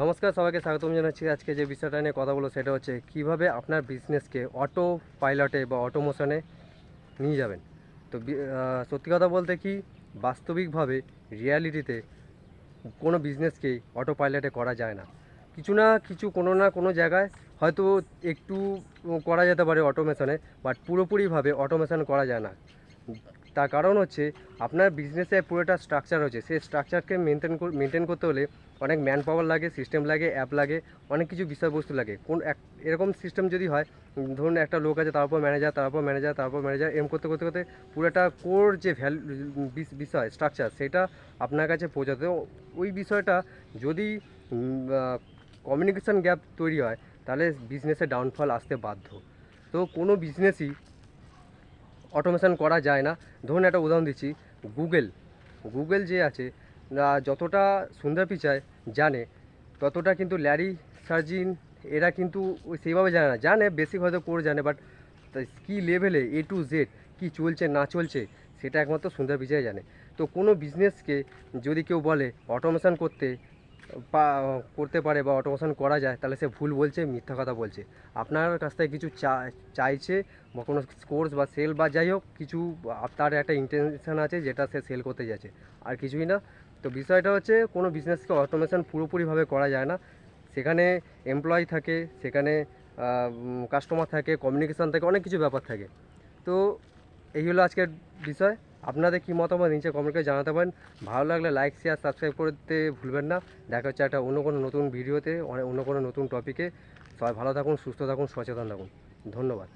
নমস্কার, সবাইকে স্বাগতম জানাচ্ছি। আজকে যে বিষয়টা নিয়ে কথা বলব সেটা হচ্ছে, কীভাবে আপনার বিজনেসকে অটো পাইলটে বা অটোমোশনে নিয়ে যাবেন? তো সত্যি কথা বলতে কি, বাস্তবিকভাবে রিয়ালিটিতে কোনো বিজনেসকেই অটো পাইলটে করা যায় না। কিছু না কিছু, কোনো না কোনো জায়গায় হয়তো একটু করা যেতে পারে অটোমেশনে বাট পুরোপুরিভাবে অটোমেশন করা যায় না। তার কারণ হচ্ছে আপনার বিজনেসে পুরোটা স্ট্রাকচার হচ্ছে। সেই স্ট্রাকচারকে মেনটেন মেনটেন করতে হলে অনেক ম্যান পাওয়ার লাগে সিস্টেম লাগে অ্যাপ লাগে, অনেক কিছু বিষয়বস্তু লাগে। কোন এক এরকম সিস্টেম যদি হয়, ধরুন একটা লোক আছে তারপর ম্যানেজার তারপর ম্যানেজার তারপর ম্যানেজার এম করতে করতে করতে পুরোটা কোর যে ভ্যালু বিষয় স্ট্রাকচার সেটা আপনার কাছে পৌঁছাতে ওই বিষয়টা যদি কমিউনিকেশান গ্যাপ তৈরি হয়, তাহলে বিজনেসে ডাউনফল আসতে বাধ্য। তো কোনো বিজনেসই অটোমেশন করা যায় না। ধরুন একটা উদাহরণ দিচ্ছি গুগল গুগল যে আছে যতটা সুন্দর পিচায় জানে। ততটা কিন্তু ল্যারি সার্জিন এরা কিন্তু সেইভাবে জানে না। জানে বেসিক হয়তো করে জানে বাট কী লেভেলে এ টু জেড কী চলছে, না চলছে, সেটা একমাত্র সুন্দর পিচাই জানে। তো কোনো বিজনেসকে যদি কেউ বলে অটোমেশন করতে করতে পারে বা অটোমেশন করা যায়, তাহলে সে ভুল বলছে, মিথ্যা কথা বলছে। আপনার কাছ থেকে কিছু চাইছে বা কোনো কোর্স বা সেল বা যাই হোক, কিছু তার একটা ইন্টেনশন আছে যেটা সে সেল করতে যাচ্ছে। আর কিছুই না। তো বিষয়টা হচ্ছে, কোনো বিজনেসকে অটোমেশন পুরোপুরিভাবে করা যায় না। সেখানে এমপ্লয়ি থাকে, সেখানে কাস্টমার থাকে কমিউনিকেশান থাকে, অনেক কিছু ব্যাপার থাকে। তো এই হলো আজকের বিষয়। আপনাদের কী মতামত নিচে কমেন্ট করে জানাতে পারেন। ভালো লাগলে লাইক শেয়ার সাবস্ক্রাইব করতে ভুলবেন না। দেখা হচ্ছে একটা অন্য কোনো নতুন ভিডিওতে অন্য কোনো নতুন টপিকে সবাই ভালো থাকুন, সুস্থ থাকুন, সচেতন থাকুন। ধন্যবাদ।